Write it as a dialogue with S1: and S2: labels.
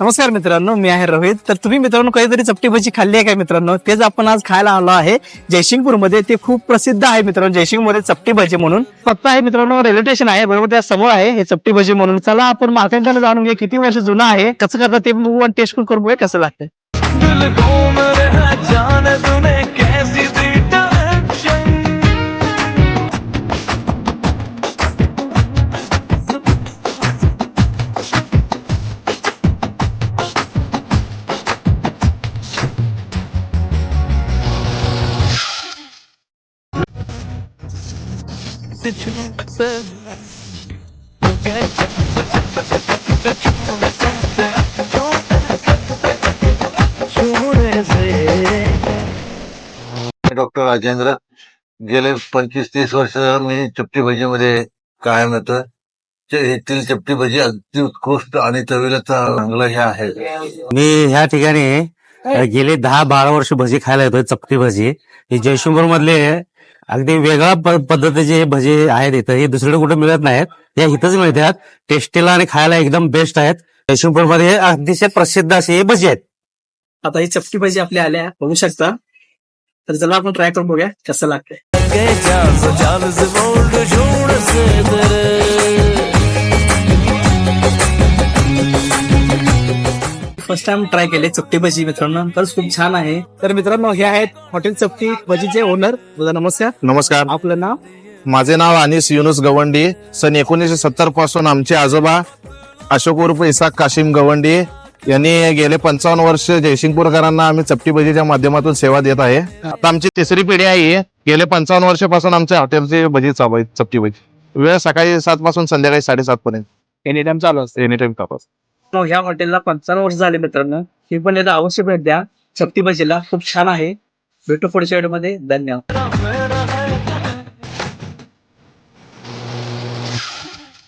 S1: नमस्कार मित्रांनो मी आहे रोहित. तर तुम्ही मित्रांनो कधीतरी चपटी भजी खाल्ली आहे काय मित्रांनो? तेच आपण आज खायला आलो आहे जयसिंगपूरमध्ये ते खूप प्रसिद्ध आहे मित्रांनो जयसिंगमध्ये चपटी भजी म्हणून. फक्त आहे मित्रांनो रेल्वे स्टेशन आहे बरोबर त्या समोर आहे हे चपटी भजी म्हणून. चला आपण मार्केटला जाणून घे किती वर्ष जुनं आहे कसं करतात ते टेस्ट करून बघूया कसं लागतं
S2: डॉक्टर राजेंद्र. गेले पंचवीस तीस वर्ष मी चपटी भजीमध्ये कायम येतो. येथील चपटी भजी अगदी उत्कृष्ट आणि चवीला चांगलं हे आहे.
S3: मी ह्या ठिकाणी गेले दहा बारा वर्ष भजी खायला येतोय चपटी भजी. हे जयशंभर मधले अगदी वेगळ्या पद्धतीचे हे भजी आहेत इथं. हे दुसरीकडे कुठे मिळत नाहीत. हे इथंच मिळतात टेस्टीला आणि खायला एकदम बेस्ट आहेत. मध्ये अतिशय प्रसिद्ध असे हे भजी आहेत.
S1: आता ही चपटी भजी आपल्या आल्या. बघू शकता. तर चला आपण ट्राय करून बघूया कसं लागतंय. फर्स्ट टाइम ट्राय केले चपटी भजी मित्रांनो. खरंच खूप छान आहे. तर मित्रांनो हे आहेत हॉटेल चपटी भजीचे ओनर तुझा नमस्कार.
S4: नमस्कार.
S1: आपलं नाव?
S4: माझे नाव अनिस युनुस गवंडी. सन एकोणीसशे सत्तरपासून आमचे आजोबा अशोक उर्फ इसाक काशिम गवंडी यांनी गेले पंचावन्न वर्ष जयसिंगपूरकरांना आम्ही चपटी भजीच्या माध्यमातून सेवा देत आहे. आता आमची तिसरी पिढी आहे. गेले पंचावन्न वर्षापासून आमच्या हॉटेलचे भजी चालू आहेत चपटी भजी. वेळ सकाळी सात पासून संध्याकाळी साडेसात पर्यंत.
S1: एनी टाइम चालू असते.
S4: एनी टाइम तापास
S1: मग ह्या हॉटेलला पंचावन्न वर्ष झाले मित्रांनो. ही पण एकदा अवश्य भेट द्या. शक्ती खूप छान आहे. भेटू पुढच्या व्हिडिओमध्ये धन्यवाद.